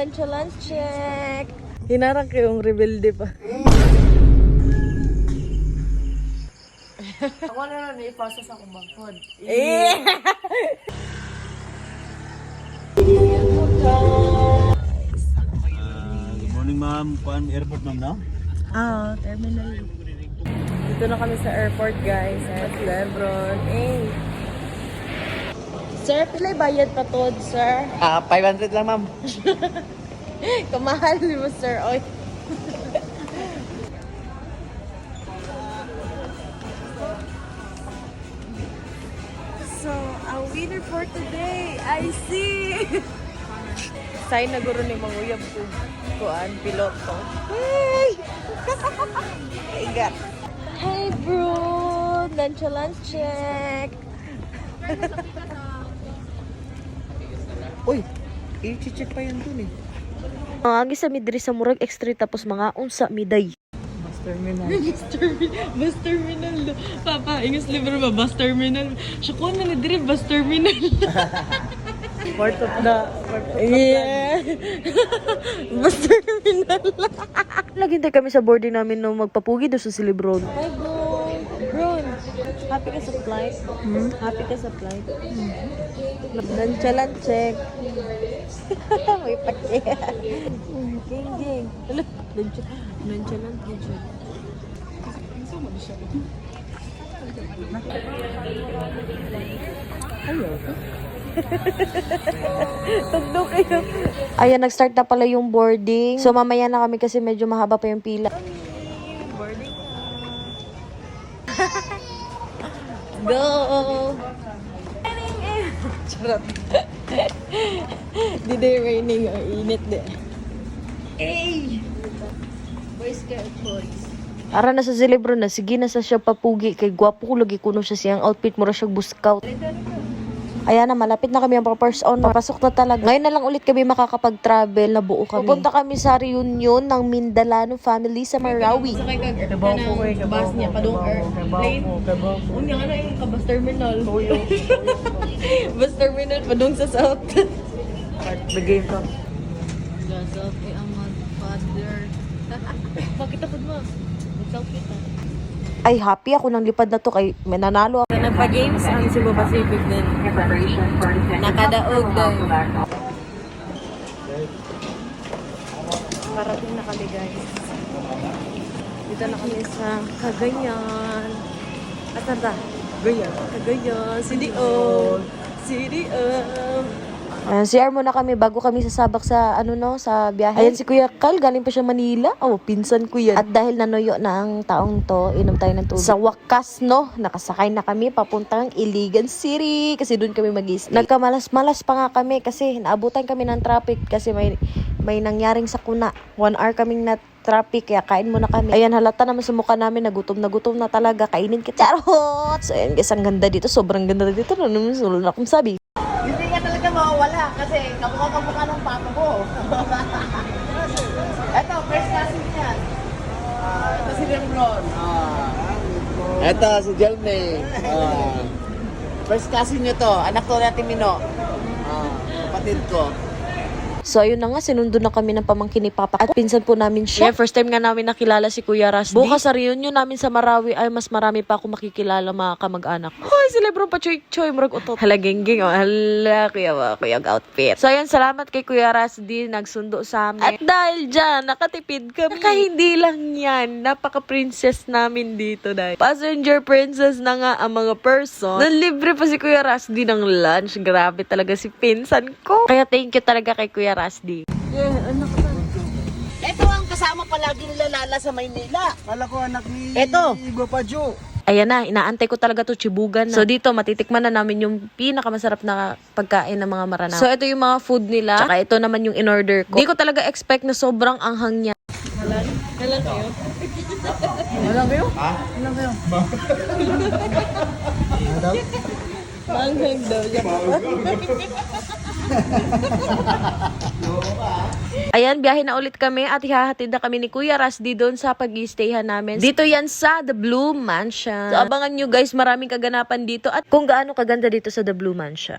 Lunch lunch check. Hinarang kayong rebelde pa. Ako na lang naipasa sa akong bangkod. Eh! Ah, good morning ma'am. Kuan airport ma'am no? Ah, terminal. Dito na kami sa airport, guys. At Lebron. Eh. Sir, pilay bayad pa to, sir? Ah, 500 lang ma'am. Kamahal mo, sir. Oy. so, a winner for today, I see! Sign na guro ni Manguyab ko. Kuan, piloto. Hey! I got. Hey, bro! Lunch lunch check! Uy, i-check pa yan dun eh. Mga agi sa midri sa murag extra tapos mga unsa miday. Bus terminal. bus terminal. Bus terminal. Papa, ingas libro ba? Bus terminal. Siya ko na dire bus terminal. Part of the, part of the yeah. bus terminal. Tayo kami sa boarding namin nung magpapugi doon sa Silibron. Hi. Bro, happy ka sa flight? Hmm? Happy ka sa flight? Hmm. Nonchalant check. May pake. Hmm, Ging, ging. Hala, noncha- Nonchalant check. Tugdo kayo. Ayan, nag-start na pala yung boarding. So mamaya na kami kasi medyo mahaba pa yung pila. Boarding Go! Raining eh! Charot. Di day raining, ang init de. Hey! Boys Scout boys. Ara na sa Silibron na, sige na sa siya papugi. Kay gwapo ko lagi kuno siya siyang outfit mo ra siya buskout. Ayan na, malapit na kami ang first on. Papasok na talaga. Ngayon na lang ulit kami makakapag-travel na buo kami. Pupunta kami sa reunion ng Mindanao family sa Marawi. Kag Kabaw ko eh, kabaw bus niya, padung kabaw air plane. Unya ano yung kabus terminal. bus terminal, padung sa south. Game ka. Gasap eh ang father. Bakit ako mo? Mag-selfie ka. Ay, happy ako nang lipad na to kay may nanalo ako. Nagpa-games ang Cebu Pacific din. Nakadaog din. Parating na kami guys. Dito na kami sa Cagayan. At tanda, Gaya. Cagayan, CDO. CDO. Ayan, CR muna kami bago kami sasabak sa ano no, sa biyahe. Ayan si Kuya Kal, galing pa siya Manila. Oh, pinsan ko yan. At dahil nanuyo na ang taong to, inom tayo ng tubig. Sa wakas no, nakasakay na kami papuntang Iligan City kasi doon kami mag Nagkamalas-malas pa nga kami kasi naabutan kami ng traffic kasi may may nangyaring sakuna. One hour kaming na traffic, kaya kain muna kami. Ayan, halata naman sa mukha namin, nagutom na gutom na talaga. Kainin kita. Charot! So, ayan guys, ang ganda dito. Sobrang ganda dito. Ano naman, na akong sabi. Talaga mawawala kasi kamukha-kamukha ng papa ko. Eto, first cousin niya. Ah, ito si Lebron. Ah. Ito si Jelme. Ah. First cousin niyo to, anak to natin Mino. Ah, kapatid ko. So, ayun na nga, sinundo na kami ng pamangkin ni Papa. At pinsan po namin siya. Yeah, first time nga namin nakilala si Kuya Rasdi. Bukas sa reunion namin sa Marawi, ay mas marami pa ako makikilala mga kamag-anak. Hoy, si Lebron pa choy choy, murag utot. Hala, gengging, oh. Hala, kuya, wa, kuya outfit. So, ayun, salamat kay Kuya Rasdi, nagsundo sa amin. At dahil dyan, nakatipid kami. Naka hindi lang yan, napaka-princess namin dito dahil. Passenger princess na nga ang mga person. Nanlibre pa si Kuya Rasdi ng lunch. Grabe talaga si pinsan ko. Kaya thank you talaga kay Kuya Rasdi. Ito ang kasama palagi nila Lala sa Maynila. Kala ko anak ni Eto. Guapa Jo. Ayan na, inaantay ko talaga to chibugan na. So dito, matitikman na namin yung pinakamasarap na pagkain ng mga Maranao. So ito yung mga food nila. Tsaka ito naman yung in-order ko. Di ko talaga expect na sobrang anghang niya. Kailan kayo? Alam kayo? Manghang daw. Ayan, biyahe na ulit kami at ihahatid na kami ni Kuya Rasdi doon sa pag stayhan namin. Dito yan sa The Blue Mansion. So abangan nyo guys, maraming kaganapan dito at kung gaano kaganda dito sa The Blue Mansion.